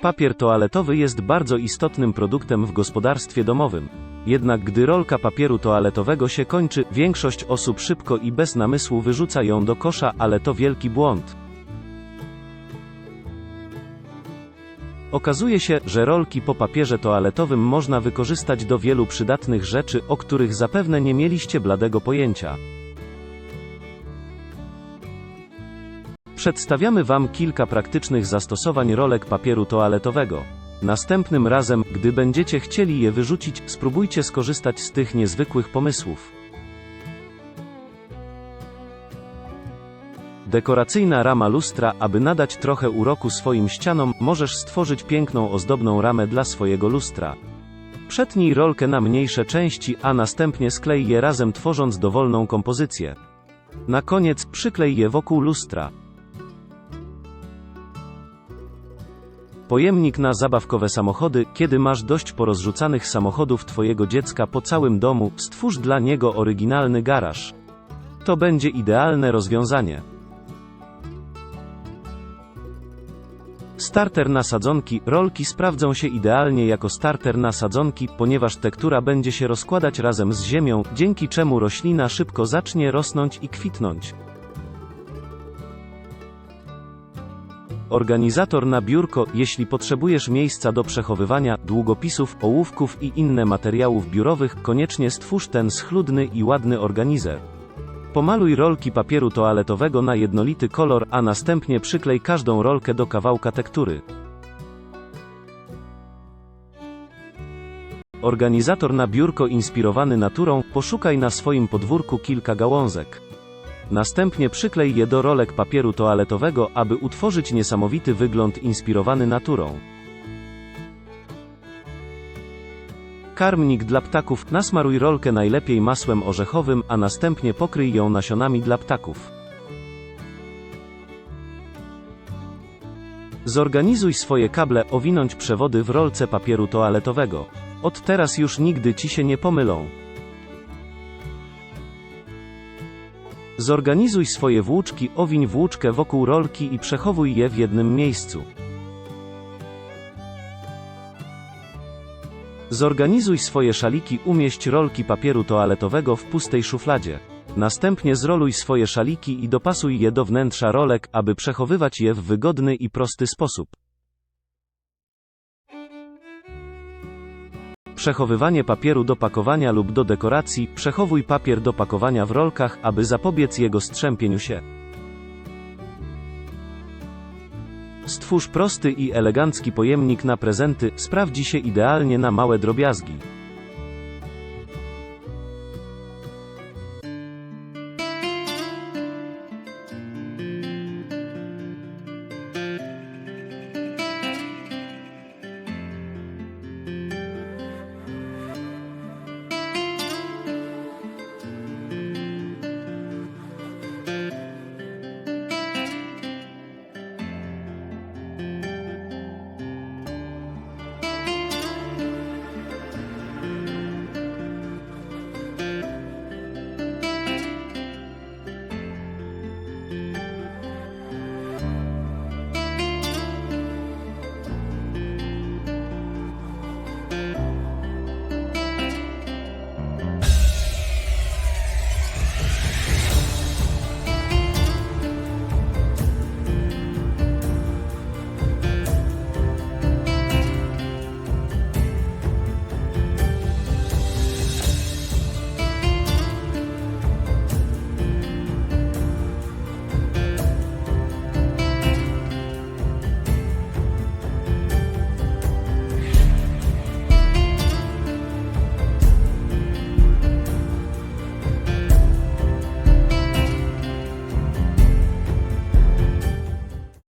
Papier toaletowy jest bardzo istotnym produktem w gospodarstwie domowym. Jednak gdy rolka papieru toaletowego się kończy, większość osób szybko i bez namysłu wyrzuca ją do kosza, ale to wielki błąd. Okazuje się, że rolki po papierze toaletowym można wykorzystać do wielu przydatnych rzeczy, o których zapewne nie mieliście bladego pojęcia. Przedstawiamy Wam kilka praktycznych zastosowań rolek papieru toaletowego. Następnym razem, gdy będziecie chcieli je wyrzucić, spróbujcie skorzystać z tych niezwykłych pomysłów. Dekoracyjna rama lustra, aby nadać trochę uroku swoim ścianom, możesz stworzyć piękną ozdobną ramę dla swojego lustra. Przetnij rolkę na mniejsze części, a następnie sklej je razem tworząc dowolną kompozycję. Na koniec przyklej je wokół lustra. Pojemnik na zabawkowe samochody, kiedy masz dość porozrzucanych samochodów Twojego dziecka po całym domu, stwórz dla niego oryginalny garaż. To będzie idealne rozwiązanie. Starter na sadzonki, rolki sprawdzą się idealnie jako starter na sadzonki, ponieważ tektura będzie się rozkładać razem z ziemią, dzięki czemu roślina szybko zacznie rosnąć i kwitnąć. Organizator na biurko, jeśli potrzebujesz miejsca do przechowywania długopisów, ołówków i inne materiałów biurowych, koniecznie stwórz ten schludny i ładny organizer. Pomaluj rolki papieru toaletowego na jednolity kolor, a następnie przyklej każdą rolkę do kawałka tektury. Organizator na biurko inspirowany naturą, poszukaj na swoim podwórku kilka gałązek. Następnie przyklej je do rolek papieru toaletowego, aby utworzyć niesamowity wygląd inspirowany naturą. Karmnik dla ptaków. Nasmaruj rolkę najlepiej masłem orzechowym, a następnie pokryj ją nasionami dla ptaków. Zorganizuj swoje kable, owinąć przewody w rolce papieru toaletowego. Od teraz już nigdy ci się nie pomylą. Zorganizuj swoje włóczki, owiń włóczkę wokół rolki i przechowuj je w jednym miejscu. Zorganizuj swoje szaliki, umieść rolki papieru toaletowego w pustej szufladzie. Następnie zroluj swoje szaliki i dopasuj je do wnętrza rolek, aby przechowywać je w wygodny i prosty sposób. Przechowywanie papieru do pakowania lub do dekoracji. Przechowuj papier do pakowania w rolkach, aby zapobiec jego strzępieniu się. Stwórz prosty i elegancki pojemnik na prezenty, sprawdzi się idealnie na małe drobiazgi.